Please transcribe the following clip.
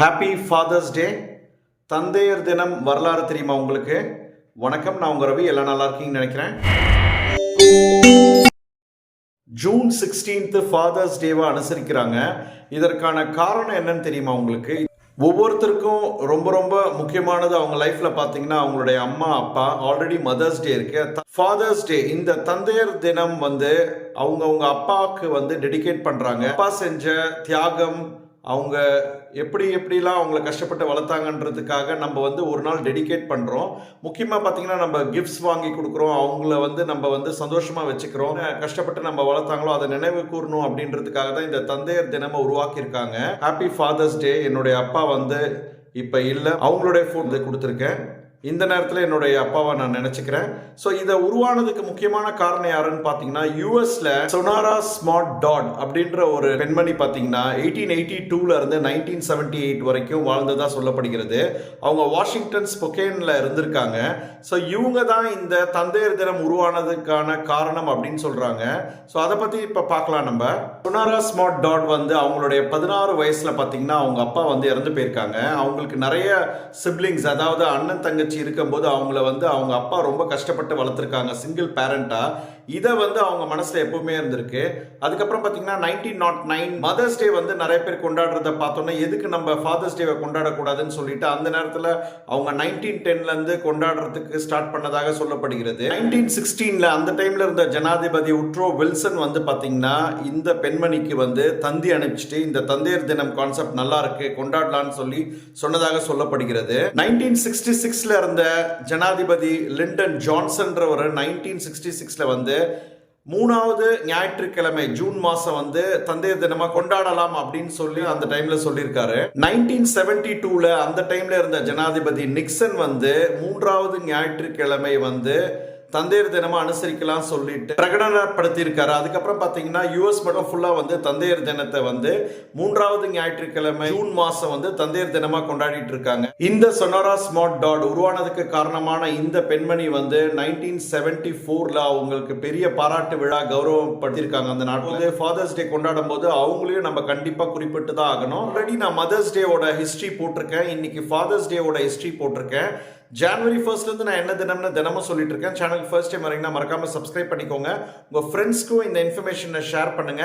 Happy father's டே தந்தையர் தினம் வரலாறு தெரியுமா உங்களுக்கு? வணக்கம் நான் உங்க ரவி. எல்லாம் நல்லா இருக்கீங்கன்னு நினைக்கிறேன். ஜூன் சிக்ஸ்டீன்த் ஃபாதர்ஸ் டேவை அனுசரிக்கிறாங்க. இதற்கான காரணம் என்னன்னு தெரியுமா உங்களுக்கு? ஒவ்வொருத்தருக்கும் ரொம்ப ரொம்ப முக்கியமானது அவங்க லைஃப்ல பார்த்தீங்கன்னா அவங்களுடைய அம்மா அப்பா ஆல்ரெடி மதர்ஸ் டே இருக்கு. ஃபாதர்ஸ் டே இந்த தந்தையர் தினம் வந்து அவங்க அவங்க அப்பாவுக்கு வந்து டெடிகேட் பண்றாங்க. அப்பா செஞ்ச தியாகம் அவங்க எப்படி எப்படிலாம் அவங்கள கஷ்டப்பட்டு வளர்த்தாங்கன்றதுக்காக நம்ம வந்து ஒரு நாள் டெடிகேட் பண்ணுறோம் முக்கியமாக பார்த்தீங்கன்னா நம்ம கிஃப்ட்ஸ் வாங்கி கொடுக்குறோம். அவங்கள வந்து நம்ம வந்து சந்தோஷமாக வச்சுக்கிறோம். கஷ்டப்பட்டு நம்ம வளர்த்தாங்களோ அதை நினைவு கூறணும் அப்படின்றதுக்காக தான் இந்த தந்தையர் தினமும் உருவாக்கியிருக்காங்க. ஹாப்பி ஃபாதர்ஸ் டே என்னுடைய அப்பா வந்து இப்போ இல்லை. அவங்களுடைய ஃபோன் கொடுத்துருக்கேன். இந்த நேரத்தில் என்னுடைய அப்பாவை நான் நினச்சிக்கிறேன். ஸோ இதை உருவானதுக்கு முக்கியமான காரணம் யாருன்னு பார்த்தீங்கன்னா யூஎஸ்ல சொனாரா ஸ்மார்ட் டாட் அப்படின்ற ஒரு பெண்மணி பார்த்தீங்கன்னா எயிட்டீன் எயிட்டி டூல இருந்து நைன்டீன் செவன்டி எயிட் வரைக்கும் வாழ்ந்ததாக சொல்லப்படுகிறது. அவங்க வாஷிங்டன் பொக்கேனில் இருந்திருக்காங்க. ஸோ இவங்க தான் இந்த தந்தையர் தினம் உருவானதுக்கான காரணம் அப்படின்னு சொல்கிறாங்க ஸோ அதை பற்றி இப்போ பார்க்கலாம் நம்ம. சொனாரா ஸ்மார்ட் டாட் வந்து அவங்களுடைய பதினாறு வயசில் பார்த்தீங்கன்னா அவங்க அப்பா வந்து இறந்து போயிருக்காங்க. அவங்களுக்கு நிறைய சிப்ளிங்ஸ் அதாவது அண்ணன் தங்கச்சி இருக்கும்போது அவங்கள வந்து அவங்க அப்பா ரொம்ப கஷ்டப்பட்டு வளர்த்துருக்காங்க. சிங்கிள் பேரண்ட்டாக இதை வந்து அவங்க மனசில் எப்பவுமே இருந்திருக்கு. அதுக்கப்புறம் பார்த்தீங்கன்னா nineteen naught nine Mother's Day வந்து நிறைய பேர் கொண்டாடுறத பார்த்தோன்னா எதுக்கு நம்ம ஃபாதர்ஸ் டேவை கொண்டாடக்கூடாதுன்னு சொல்லிட்டு அந்த நேரத்தில் அவங்க நைன்டீன் டென்லேருந்து கொண்டாடுறதுக்கு ஸ்டார்ட் பண்ணதாக சொல்லப்படுகிறது. நைன்டீன் சிக்ஸ்டீனில் அந்த டைமில் இருந்த ஜனாதிபதி உட்ரோ வில்சன் வந்து பார்த்தீங்கன்னா இந்த பெண்மணிக்கு வந்து தந்தி அனுப்பிச்சிட்டு இந்த தந்தையர் தினம் கான்செப்ட் நல்லா இருக்கு கொண்டாடலான்னு சொல்லி சொன்னதாக சொல்லப்படுகிறது. நைன்டீன் சிக்ஸ்டி சிக்ஸில் இருந்த ஜனாதிபதி லிண்டன் ஜான்சன்றவர் நைன்டீன் சிக்ஸ்டி சிக்ஸில் வந்து மூணாவது ஞாயிற்றுக்கிழமை ஜூன் மாசம் வந்து தந்தையர் தினமா கொண்டாடலாம் அப்படின்னு சொல்லி அந்த டைம்ல சொல்லியிருக்காரு. நைன்டீன் செவன்டி டூல அந்த டைம்ல இருந்த ஜனாதிபதி நிக்சன் வந்து மூன்றாவது ஞாயிற்றுக்கிழமை வந்து தந்தையர் தினமாக அனுசரிக்கலாம் சொல்லிட்டு பிரகடனப்படுத்தியிருக்காரு. அதுக்கப்புறம் பார்த்தீங்கன்னா யூஎஸ் மட்டும் ஃபுல்லாக வந்து தந்தையர் தினத்தை வந்து மூன்றாவது ஞாயிற்றுக்கிழமை ஜூன் மாதம் வந்து தந்தையர் தினமாக கொண்டாடிட்டு இருக்காங்க. இந்த சொனோரா ஸ்மார்ட் டாட் உருவானதுக்கு காரணமான இந்த பெண்மணி வந்து நைன்டீன் செவன்டி ஃபோரில் அவங்களுக்கு பெரிய பாராட்டு விழா கௌரவப்படுத்தியிருக்காங்க அந்த நாட்டில் ஃபாதர்ஸ் டே கொண்டாடும் போது அவங்களையும் நம்ம கண்டிப்பாக குறிப்பிட்டு தான் ஆகணும். ஆல்ரெடி நான் மதர்ஸ் டேவோட ஹிஸ்ட்ரி போட்டிருக்கேன். இன்னைக்கு ஃபாதர்ஸ் டேவோட ஹிஸ்ட்ரி போட்டிருக்கேன். ஜான்வரி ஃபர்ஸ்ட்லேருந்து நான் என்ன தினம்னு தினமும் சொல்லிட்டு இருக்கேன் சேனல் ஃபர்ஸ்ட் டைம் வரீங்கன்னா மறக்காம சப்ஸ்கிரைப் பண்ணிக்கோங்க. உங்க ஃப்ரெண்ட்ஸ்க்கும் இந்த இன்ஃபர்மேஷனை ஷேர் பண்ணுங்க.